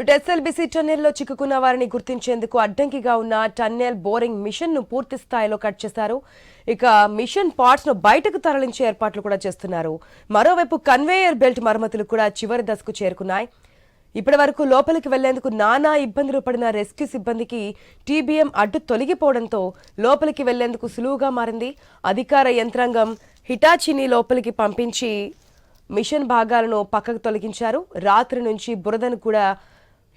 ఇటు ఎస్ఎల్బిసి టన్నెల్లో చిక్కుకున్న వారిని గుర్తించేందుకు అడ్డంకిగా ఉన్న టన్నెల్ బోరింగ్ మిషన్ను పూర్తి స్థాయిలో కట్ చేశారు. ఇక మిషన్ పార్ట్స్ను బయటకు తరలించే ఏర్పాట్లు కూడా చేస్తున్నారు. మరోవైపు కన్వేయర్ బెల్ట్ మరమ్మతులు కూడా చివరి దశకు చేరుకున్నాయి. ఇప్పటి వరకు లోపలికి వెళ్ళేందుకు నానా ఇబ్బందులు పడిన రెస్క్యూ సిబ్బందికి టీబీఎం అడ్డు తొలగిపోవడంతో లోపలికి వెళ్ళేందుకు సులువుగా మారింది. అధికార యంత్రాంగం హిటాచిని లోపలికి పంపించి మిషన్ భాగాలను పక్కకు తొలగించారు. రాత్రి నుంచి బురదను కూడా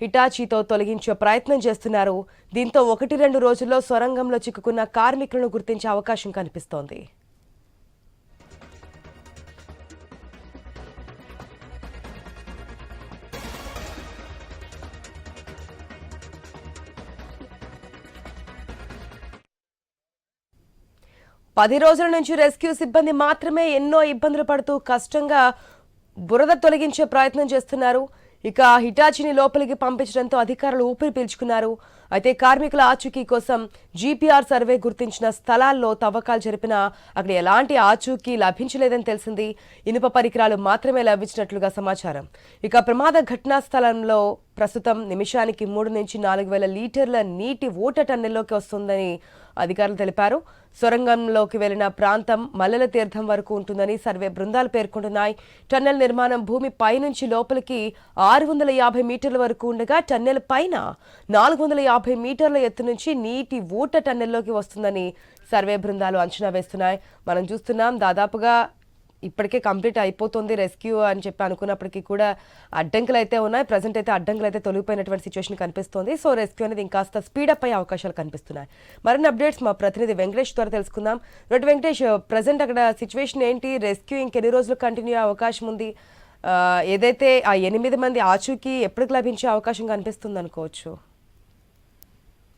హిటాచీతో తొలగించే ప్రయత్నం చేస్తున్నారు. దీంతో ఒకటి రెండు రోజుల్లో సొరంగంలో చిక్కుకున్న కార్మికులను గుర్తించే అవకాశం కనిపిస్తోంది. పది రోజుల నుంచి రెస్క్యూ సిబ్బంది మాత్రమే ఎన్నో ఇబ్బందులు పడుతూ కష్టంగా బురద తొలగించే ప్రయత్నం చేస్తున్నారు. ఇక హిటాచిని లోపలికి పంపించడంతో అధికారులు ఊపిరి పీల్చుకున్నారు. అయితే కార్మికుల ఆచూకీ కోసం జీపీఆర్ సర్వే గుర్తించిన స్థలాల్లో తవ్వకాలు జరిపినా అక్కడ ఎలాంటి ఆచూకీ లభించలేదని తెలిసింది. ఇనుప పరికరాలు మాత్రమే లభించినట్లుగా సమాచారం. ఇక ప్రమాద ఘటనా స్థలంలో ప్రస్తుతం నిమిషానికి మూడు నుంచి నాలుగు వేల లీటర్ల నీటి ఊట టన్నెల్లోకి వస్తుందని అధికారులు తెలిపారు. సొరంగంలోకి వెళ్ళిన ప్రాంతం మల్లెల తీర్థం వరకు ఉంటుందని సర్వే బృందాలు పేర్కొంటున్నాయి. టన్నెల్ నిర్మాణం భూమి పైనుంచి లోపలికి ఆరు వందల యాభై మీటర్ల వరకు ఉండగా టన్నెల్ పైన నాలుగు వందల యాభై మీటర్ల ఎత్తు నుంచి నీటి ఊట టన్నెల్లోకి వస్తుందని సర్వే బృందాలు అంచనా వేస్తున్నాయి. మనం చూస్తున్నాం దాదాపుగా ఇప్పటికే కంప్లీట్ అయిపోతుంది రెస్క్యూ అని చెప్పి అనుకున్నప్పటికీ కూడా అడ్డంకులు అయితే ఉన్నాయి. ప్రజెంట్ అయితే అడ్డంకులు అయితే తొలగిపోయినటువంటి సిచ్యువేషన్ కనిపిస్తుంది. సో రెస్క్యూ అనేది ఇంకాస్త స్పీడప్ అయ్యే అవకాశాలు కనిపిస్తున్నాయి. మరిన్ని అప్డేట్స్ మా ప్రతినిధి వెంకటేష్ ద్వారా తెలుసుకుందాం. రెడ్ వెంకటేష్ ప్రజెంట్ అక్కడ సిచ్యువేషన్ ఏంటి? రెస్క్యూ ఇంకెన్ని రోజులు కంటిన్యూ అయ్యే అవకాశం ఉంది? ఏదైతే ఆ ఎనిమిది మంది ఆచూకీ ఎప్పటికి లభించే అవకాశం కనిపిస్తుంది అనుకోవచ్చు?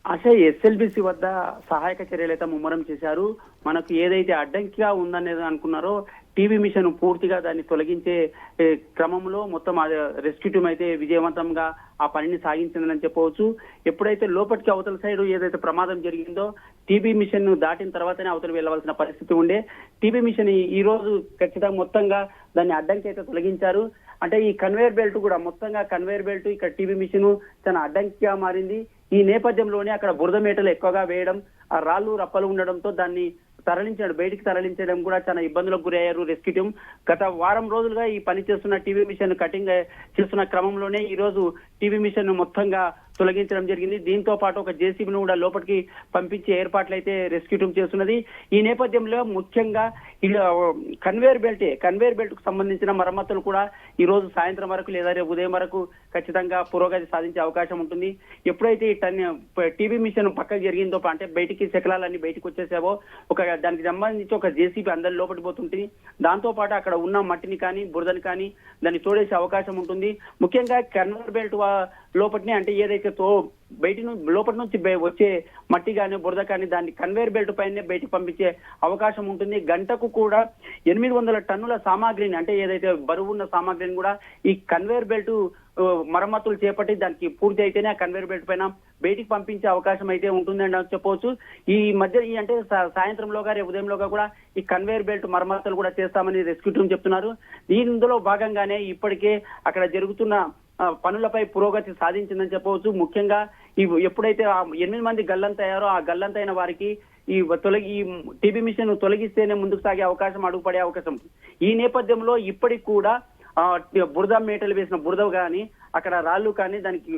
ఆశ ఎస్ఎల్బిసి వద్ద సహాయక చర్యలు అయితే ముమ్మరం చేశారు. మనకు ఏదైతే అడ్డంకిగా ఉందనేది అనుకున్నారో టీవీ మిషన్ పూర్తిగా దాన్ని తొలగించే క్రమంలో మొత్తం ఆ రెస్క్యూ టీమ్ అయితే విజయవంతంగా ఆ పనిని సాగించిందని చెప్పవచ్చు. ఎప్పుడైతే లోపలికి అవతల సైడ్ ఏదైతే ప్రమాదం జరిగిందో టీబీ మిషన్ను దాటిన తర్వాతనే అవతల వెళ్ళవలసిన పరిస్థితి ఉండే. టీబీ మిషన్ ఈ- రోజు ఖచ్చితంగా మొత్తంగా దాన్ని అడ్డంకి అయితే తొలగించారు. అంటే ఈ కన్వేయర్ బెల్ట్ కూడా మొత్తంగా కన్వేయర్ బెల్ట్ ఇక్కడ టీబీ మిషన్ చాలా అడ్డంకిగా మారింది. ఈ నేపథ్యంలోనే అక్కడ బురద మేటలు ఎక్కువగా వేయడం ఆ రాళ్ళు రప్పలు ఉండడంతో దాన్ని తరలించడం బయటికి తరలించడం కూడా చాలా ఇబ్బందులకు గురయ్యారు రెస్క్యూ టీం. గత వారం రోజులుగా ఈ పని చేస్తున్న టీవీ మిషన్ కటింగ్ చేస్తున్న క్రమంలోనే ఈ రోజు టీవీ మిషన్ మొత్తంగా తొలగించడం జరిగింది. దీంతో పాటు ఒక జేసీబీని కూడా లోపలికి పంపించే ఏర్పాట్లు అయితే రెస్క్యూ టీం చేస్తున్నది. ఈ నేపథ్యంలో ముఖ్యంగా ఇలా కన్వేయర్ బెల్ట్ కన్వేయర్ బెల్ట్కు సంబంధించిన మరమ్మతులు కూడా ఈ రోజు సాయంత్రం వరకు లేదా రేపు ఉదయం వరకు ఖచ్చితంగా పురోగతి సాధించే అవకాశం ఉంటుంది. ఎప్పుడైతే ఈ టన్ టీవీ మిషన్ పక్కకు జరిగిందో అంటే బయటికి శకలాలన్నీ బయటకు వచ్చేసావో ఒక దానికి సంబంధించి ఒక జేసీబీ అందరి లోపలి పోతుంటుంది. దాంతో పాటు అక్కడ ఉన్న మట్టిని కానీ బురదని కానీ దాన్ని తోడేసే అవకాశం ఉంటుంది. ముఖ్యంగా కన్వేయర్ బెల్ట్ లోపటిని అంటే ఏదైతే తో బయట నుంచి లోపటి నుంచి వచ్చే మట్టి కానీ బురద కానీ దాన్ని కన్వేర్ బెల్ట్ పైనే బయటికి పంపించే అవకాశం ఉంటుంది. గంటకు కూడా ఎనిమిది వందల టన్నుల సామాగ్రిని అంటే ఏదైతే బరువు ఉన్న సామాగ్రిని కూడా ఈ కన్వేర్ బెల్ట్ మరమ్మతులు చేపట్టి దానికి పూర్తి అయితేనే ఆ కన్వేర్ బెల్ట్ పైన బయటికి పంపించే అవకాశం అయితే ఉంటుందని చెప్పవచ్చు ఈ మధ్య ఈ అంటే సాయంత్రంలో సాయంత్రంలోగా రేపు ఉదయంలోగా కూడా ఈ కన్వేర్ బెల్ట్ మరమ్మతులు కూడా చేస్తామని రెస్క్యూ టీం చెప్తున్నారు. దీనిలో భాగంగానే ఇప్పటికే అక్కడ జరుగుతున్న పనులపై పురోగతి సాధించిందని చెప్పవచ్చు. ముఖ్యంగా ఈ ఎప్పుడైతే ఆ ఎనిమిది మంది గల్లంతయ్యారో ఆ గల్లంతైన వారికి ఈ తొలగి ఈ టీబీ మిషన్ తొలగిస్తేనే ముందుకు సాగే అవకాశం అడుగుపడే అవకాశం. ఈ నేపథ్యంలో ఇప్పటికి కూడా ఆ బురద మేటలు వేసిన బురద కానీ అక్కడ రాళ్ళు కానీ దానికి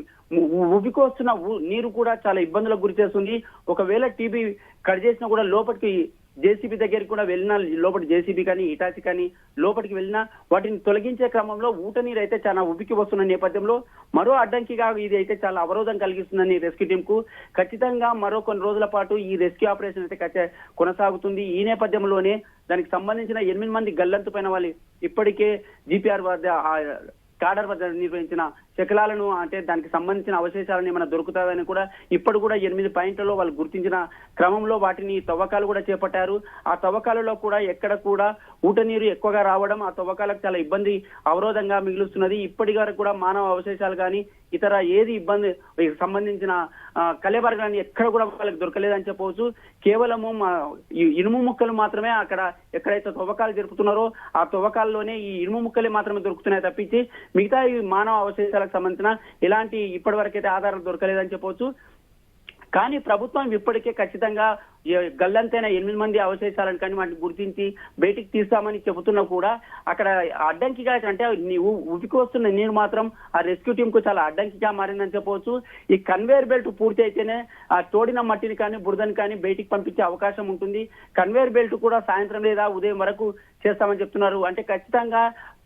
ఉబికొస్తున్న నీరు కూడా చాలా ఇబ్బందులకు గురి చేస్తుంది. ఒకవేళ టీబీ కట్ చేసినా కూడా లోపలికి జేసీబీ దగ్గరికి కూడా వెళ్ళినా లోపల జేసీబీ కానీ ఇటాచి కానీ లోపలికి వెళ్ళినా వాటిని తొలగించే క్రమంలో ఊట నీరు అయితే చాలా ఉబికి వస్తున్న నేపథ్యంలో మరో అడ్డంకిగా ఇది అయితే చాలా అవరోధం కలిగిస్తుందని రెస్క్యూ టీం కు ఖచ్చితంగా మరో కొన్ని రోజుల పాటు ఈ రెస్క్యూ ఆపరేషన్ అయితే కొనసాగుతుంది. ఈ నేపథ్యంలోనే దానికి సంబంధించిన ఎనిమిది మంది గల్లంతు పైన వాళ్ళు ఇప్పటికే జీపీఆర్ వద్ద కాడర్ వద్ద నిర్వహించిన శకలాలను అంటే దానికి సంబంధించిన అవశేషాలను ఏమైనా దొరుకుతాయని కూడా ఇప్పుడు కూడా ఎనిమిది పాయింట్లలో వాళ్ళు గుర్తించిన క్రమంలో వాటిని తవ్వకాలు కూడా చేపట్టారు. ఆ తవ్వకాలలో కూడా ఎక్కడ కూడా ఊట నీరు ఎక్కువగా రావడం ఆ తవ్వకాలకు చాలా ఇబ్బంది అవరోధంగా మిగులుస్తున్నది. ఇప్పటి వరకు కూడా మానవ అవశేషాలు కానీ ఇతర ఏది ఇబ్బంది సంబంధించిన ఆ, కానీ ఎక్కడ కూడా వాళ్ళకి దొరకలేదని చెప్పవచ్చు. కేవలము మా ఇనుము ముక్కలు మాత్రమే అక్కడ ఎక్కడైతే తవ్వకాలు జరుపుతున్నారో ఆ తవ్వకాల్లోనే ఈ ఇనుము ముక్కలే మాత్రమే దొరుకుతున్నాయి తప్పించి మిగతా ఈ మానవ అవశేషాలు మృతదేహాలకు సంబంధించిన ఇలాంటి ఇప్పటి వరకైతే ఆధారాలు దొరకలేదని చెప్పవచ్చు. కానీ ప్రభుత్వం ఇప్పటికే ఖచ్చితంగా గల్లంతైన ఎనిమిది మంది అవశేషాలను కానీ వాటిని గుర్తించి బయటికి తీస్తామని చెబుతున్నా కూడా అక్కడ అడ్డంకిగా అంటే నీవు వస్తున్న నేను మాత్రం ఆ రెస్క్యూ టీమ్కు చాలా అడ్డంకిగా మారిందని చెప్పవచ్చు. ఈ కన్వేయర్ బెల్ట్ పూర్తి అయితేనే ఆ తోడిన మట్టిని కానీ బురదని కానీ బయటికి పంపించే అవకాశం ఉంటుంది. కన్వేయర్ బెల్ట్ కూడా సాయంత్రం లేదా ఉదయం వరకు చేస్తామని చెప్తున్నారు. అంటే ఖచ్చితంగా